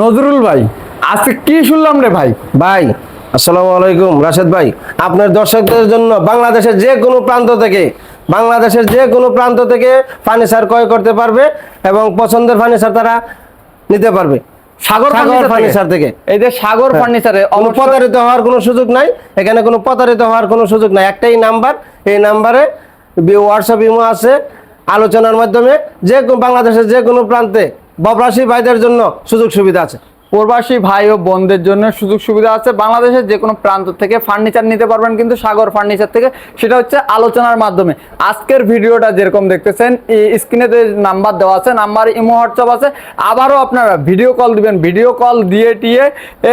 নজরুল ভাই আজকে কি শুনলাম রে ভাই? ভাই আসসালামু আলাইকুম রাশেদ ভাই। আপনার দর্শকদের জন্য বাংলাদেশের যে কোনো প্রান্ত থেকে বাংলাদেশের যে কোনো প্রান্ত থেকে ফার্নিচার ক্রয় করতে পারবে এবং পছন্দের ফার্নিচার তারা নিতে পারবে। সাগর সাগর ফার্নিচার ফার্নিচার থেকে। এই যে সাগর ফার্নিচারে কোনো অবশ্যই প্রতারিত হওয়ার কোনো সুযোগ নাই এখানে কোনো প্রতারিত হওয়ার কোনো সুযোগ নাই। একটাই নাম্বার এই নাম্বারে হোয়াটসঅ্যাপ ইমো আছে। আলোচনার মাধ্যমে যে বাংলাদেশের যে কোনো প্রান্তে ববরাশি ভাইদের জন্য সুযোগ সুবিধা আছে। প্রবাসী ভাই ও বোনদের জন্য সুযোগ সুবিধা আছে। বাংলাদেশের যে কোনো প্রান্ত থেকে ফার্নিচার নিতে পারবেন, কিন্তু সাগর ফার্নিচার থেকে সেটা হচ্ছে আলোচনার মাধ্যমে। আজকের ভিডিওটা যেরকম দেখতেছেন স্ক্রিনে নাম্বার দেওয়া আছে নাম্বার ইমো হোয়াটসঅ্যাপ আছে। আবারও আপনারা ভিডিও কল দিবেন ভিডিও কল দিয়ে টিয়ে,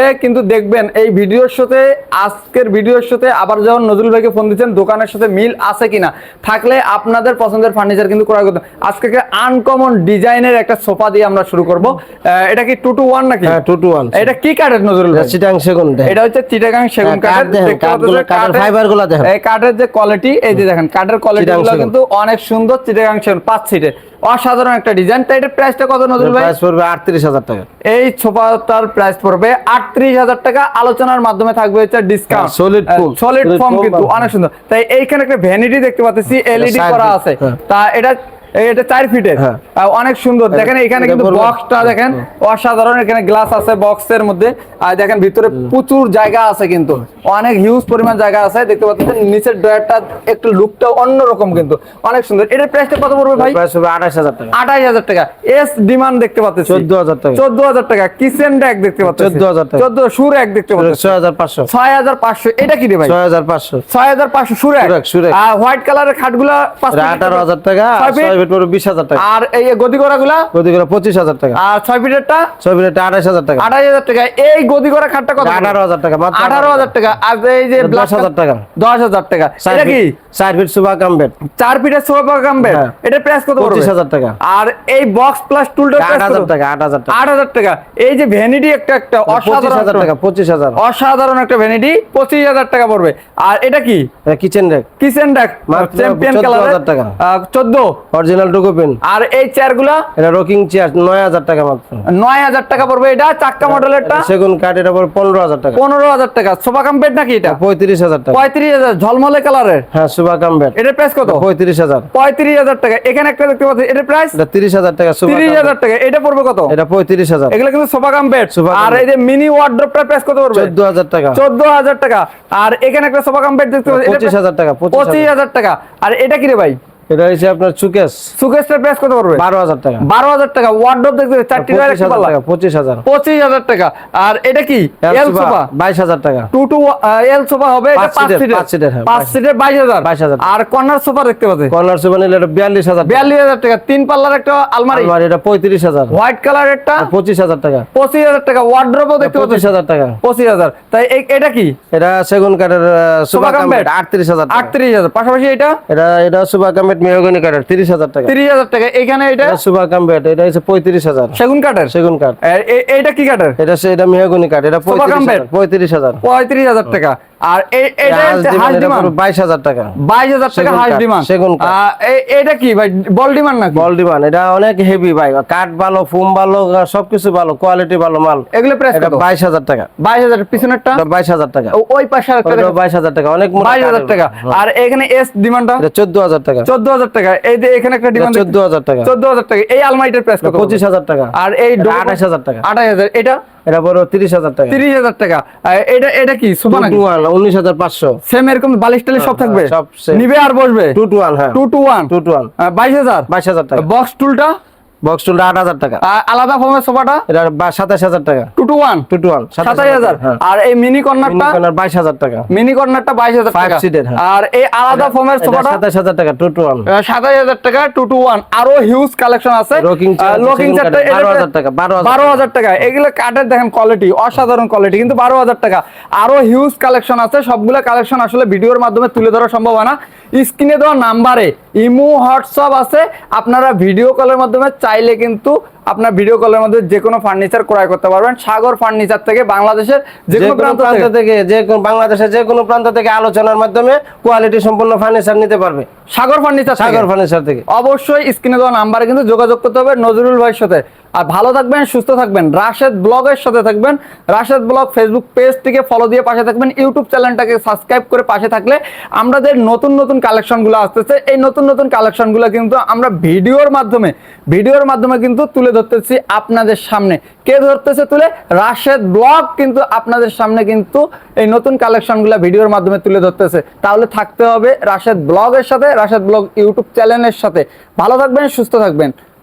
এ কিন্তু দেখবেন এই ভিডিওর সাথে, আজকের ভিডিওর সাথে আবার যখন নজরুল ভাইকে ফোন দিচ্ছেন, দোকানের সাথে মিল আছে কিনা, থাকলে আপনাদের পছন্দের ফার্নিচার কিন্তু ক্রয় করতে আজকে আনকমন ডিজাইনের একটা সোফা দিয়ে আমরা শুরু করব। এটা কি টু টু ওয়ান নাকি? হ্যাঁ টু টু ওয়ান এটা কি কাঠের নজরুল চিটাং সেগুন এটা হচ্ছে চিটাগাং সেগুন। হ্যাঁ, কাঠ দেখেন, কাঠগুলো, কাঠের কাঠের- fiber দেখেন। এই কাঠের যে কোয়ালিটি এই যে দেখেন কাঠের কোয়ালিটি চিটাগাং কিন্তু অনেক সুন্দর চিটাগাং সেগুন পাঁচ সিটের অসাধারণ একটা ডিজাইন তাই এটার প্রাইসটা কত নজরুল ভাই? প্রাইস পড়বে আটত্রিশ হাজার টাকা। এই সোফাটার প্রাইস পড়বে আটত্রিশ হাজার টাকা। আলোচনার মাধ্যমে থাকবে হচ্ছে discount solid foam। Solid foam কিন্তু অনেক সুন্দর। তাই এইখানে একটা ভ্যানিটি দেখতে পাচ্ছি এলইডি করা আছে। হ্যাঁ। তা এটা এটা চার ফিটের। হ্যাঁ। অনেক সুন্দর। দেখেন এখানে কিন্তু বক্সটা দেখেন অসাধারণ। এখানে গ্লাস আছে বক্সের মধ্যে। আর দেখেন ভিতরে প্রচুর জায়গা আছে কিন্তু। অনেক হিউজ পরিমাণ জায়গা আছে। দেখতে পাচ্ছেন নিচের ড্রয়ারটা একটু লুকটা অন্যরকম কিন্তু। অনেক সুন্দর। এটার প্রাইসটা কত পড়বে ভাই? প্রাইস হবে আঠাশ হাজার টাকা। আঠাশ হাজার টাকা। এস ডিমান্ড দেখতে পাচ্ছি। 14,000 টাকা। চোদ্দ হাজার টাকা। কিচেন র্যাক দেখতে পাচ্ছি। 14,000 টাকা। চোদ্দ সুর এক দেখতে পাচ্ছি। ছয় হাজার পাঁচশো। ছয় হাজার পাঁচশো। এটা কি রে ভাই? ছয় হাজার পাঁচশো। ছয় হাজার পাঁচশো সুর এক হোয়াইট কালারের খাটগুলা আঠারো হাজার টাকা ফিট পড়বে বিশ হাজার টাকা আর এই গদি করা গুলা গদি করে পঁচিশ হাজার টাকা আর ছয় ফিটেরটা ছয় আঠাশ হাজার টাকা আঠাশ হাজার টাকা এই গদি করা খাটটা কত আঠারো হাজার টাকা আঠারো হাজার টাকা আর এই যে এটা black 10,000 টাকা। দশ হাজার টাকা এটা কি চার ফিট সুপার কাম বেড চার ফিটের হ্যাঁ। এটার প্রাইস কত পঁচিশ হাজার টাকা আর এই বক্স প্লাস টুলটার আট হাজার টাকা আট হাজার টাকা আট হাজার টাকা এই যে ভ্যানিটি একটা একটা পঁচিশ অসাধারণ হাজার টাকা পঁচিশ হাজার অসাধারণ একটা ভ্যানিটি পঁচিশ হাজার টাকা পড়বে আর এটা কি kitchen rack kitchen deck champion 14,000 colour টাকা। চোদ্দ অরিজিনাল ডুকোপিন আর এই চেয়ারগুলা? এটা রকিং চেয়ার নয় হাজার টাকা মাত্র। নয় হাজার টাকা পড়বে এটা চাক্কা মডেলেরটা? সেগুন কাঠ এটা পড়বে পনেরো হাজার টাকা। পনেরো হাজার টাকা সোফা কাম বেড নাকি এটা? পঁয়ত্রিশ হাজার টাকা। পঁয়ত্রিশ হাজার ঝলমলে কালারের? হ্যাঁ সুপার কাম বেড এটার প্রাইস কত? পঁয়ত্রিশ হাজার। পঁয়ত্রিশ হাজার টাকা। এখানে একটা দেখতে পাচ্ছি এটার প্রাইস এটা তিরিশ হাজার টাকা সুপার তিরিশ হাজার টাকা। এটা পড়বে কত? এটা পঁয়ত্রিশ হাজার। এগুলো কিন্তু সোফা কাম বেড আর এই যে মিনি ওয়ার্ড্রপটার প্রাইস কত পড়বে? চোদ্দ হাজার টাকা। চোদ্দ হাজার টাকা। আর এখানে একটা সোফা কাম বেড দেখতে পাচ্ছি এটার পঁচিশ price- হাজার টাকা পঁচিশ পঁচিশ হাজার টাকা। আর এটা কি রে ভাই? এটা হচ্ছে আপনার চুকেস সুকেশটার প্রাইস কত পড়বে বারো হাজার টাকা বারো হাজার টাকা ওয়ার্ড্রপ দেখতে চারটি পঁচিশ হাজার টাকা পঁচিশ হাজার টাকা আর এটা কি এল সোফা বাইশ হাজার টাকা টু টু এল সোফা হবে এটা পাঁচ পাঁচ সিটের, সিটের পাঁচ সিটের, হ্যাঁ, পাঁচ সিটের বাইশ হাজার 22,000 আর কর্নার সোফা দেখতে পাচ্ছি কর্নার সুপার নিলে এটা বিয়াল্লিশ হাজার টাকা। হাজার টাকা তিন পাল্লার একটা আলমারি আমার এটা পঁয়ত্রিশ হাজার হোয়াইট কালার একটা পঁচিশ হাজার টাকা পঁচিশ হাজার টাকা ওয়ার্ড্রপও দেখতে পঁচিশ হাজার টাকা পঁচিশ হাজার তাই এটা কি এটা সেগুন কাঠের সুপার কাম কাম্বেট বেড। আটত্রিশ হাজার টাকা আটত্রিশ হাজার পাশাপাশি এটা এটা এটা সুপার কাম্বেট মেহগনি কাঠের তিরিশ হাজার টাকা। তিরিশ হাজার টাকা। এখানে এটা? সুপার কাম্বেট এটা হচ্ছে পঁয়ত্রিশ হাজার। সেগুন কাঠের সেগুন কাঠ এটা কি কাঠের এটা এটা মেহগনি কাঠ এটা Super পঁয়ত্রিশ Combat? হাজার। পঁয়ত্রিশ হাজার। পঁয়ত্রিশ হাজার টাকা। আর এটা ডিমান্ড টাকা। বাইশ হাজার টাকা সেগুন হাঁস ডিমান্ড। সেগুন এটা কি ভাই বল ডিমান্ড নাকি? বল ডিমান এটা অনেক হেভি ভাই। কাঠ ভালো ফোম ভালো সবকিছু ভালো কোয়ালিটি ভালো মাল। এগুলো প্রাইস কত? বাইশ হাজার টাকা। বাইশ হাজার পিছনেরটা? এটা বাইশ হাজার টাকা। ওই পাশে আরেকটা ওটা বাইশ হাজার টাকা অনেক মোটা বাইশ হাজার কাঠের। টাকা। আর এখানে এস ডিমান্ডটা? এটা চোদ্দ হাজার টাকা। চোদ্দ হাজার টাকা। এই যে এখানে একটা ডিমান্ড চোদ্দ হাজার টাকা। চোদ্দ হাজার টাকা। এই আলমারিটার প্রাইস কত? পঁচিশ হাজার টাকা। আর এই এটা 28,000 টাকা। আঠাশ হাজার। এটা এটা বড় তিরিশ হাজার টাকা। তিরিশ হাজার টাকা। আর এটা এটা কি? সুপার নাকি? উনিশ হাজার পাঁচশো। সেম এরকম বালিশ টালিশ সব থাকবে? সব নিবে আর বসবে? টু টু ওয়ান হ্যাঁ। Two two one? Two two one. বাইশ হাজার? বাইশ হাজার টাকা। বক্স টুলটা বক্স টুলটা আট হাজার টাকা। আলাদা ফর্মের সোফাটা? এটা সাতাশ হাজার টাকা। Two two one two two one সাতাশ হাজার হ্যাঁ। আর এই মিনি কর্নারটা বাইশ হাজার টাকা। মিনি কর্নারটা বাইশ হাজার টাকা। seater, হ্যাঁ। আর এই আলাদা ফর্মের সোফাটা? সাতাশ হাজার টাকা টু টু ওয়ান সাতাশ হাজার টাকা টু টু ওয়ান আরও হিউজ কালেকশন আছে। লকিং চারটা কাঠের, 12,000 টাকা, 12,000 বারো হাজার টাকা। এগুলো কাঠের দেখেন কোয়ালিটি অসাধারণ কোয়ালিটি কিন্তু বারো হাজার টাকা। আরও হিউজ কালেকশন আছে সবগুলো কালেকশন আসলে ভিডিওর মাধ্যমে তুলে ধরা সম্ভব হয় না। স্ক্রিনে দেওয়া নাম্বারে ইমো হোয়াটসঅ্যাপ আছে। আপনারা ভিডিও কলের মাধ্যমে চাইলে কিন্তু আপনার ভিডিও কলের মধ্যে যে কোনো ফার্নিচার ক্রয় করতে পারবেন। সাগর ফার্নিচার থেকে বাংলাদেশের যে কোনো প্রান্ত থেকে। যে কোনো বাংলাদেশের যে কোনো প্রান্ত থেকে আলোচনার মাধ্যমে কোয়ালিটি সম্পন্ন ফার্নিচার নিতে পারবে। সাগর ফার্নিচার সাগর ফার্নিচার থেকে। অবশ্যই স্ক্রিনে দেওয়া নাম্বারে কিন্তু যোগাযোগ করতে হবে নজরুল ভাইয়ের সাথে। আর ভালো থাকবেন, সুস্থ থাকবেন। রাশেদ ব্লগের সাথে থাকবেন। রাশেদ ব্লগ ফেসবুক পেজটিকে ফলো দিয়ে পাশে থাকবেন। ইউটিউব চ্যানেলটাকে সাবস্ক্রাইব করে পাশে থাকলে আমাদের নতুন নতুন কালেকশনগুলো আসতেছে। এই নতুন নতুন কালেকশনগুলো কিন্তু আমরা ভিডিওর মাধ্যমে ভিডিওর মাধ্যমে কিন্তু তুলে ধরতেছি আপনাদের সামনে। কে ধরতেছে তুলে? রাশেদ ব্লগ কিন্তু আপনাদের সামনে কিন্তু এই নতুন কালেকশনগুলো ভিডিওর মাধ্যমে তুলে ধরতেছে। তাহলে থাকতে হবে রাশেদ ব্লগের সাথে, রাশেদ ব্লগ ইউটিউব চ্যানেলের সাথে। ভালো থাকবেন, সুস্থ থাকবেন।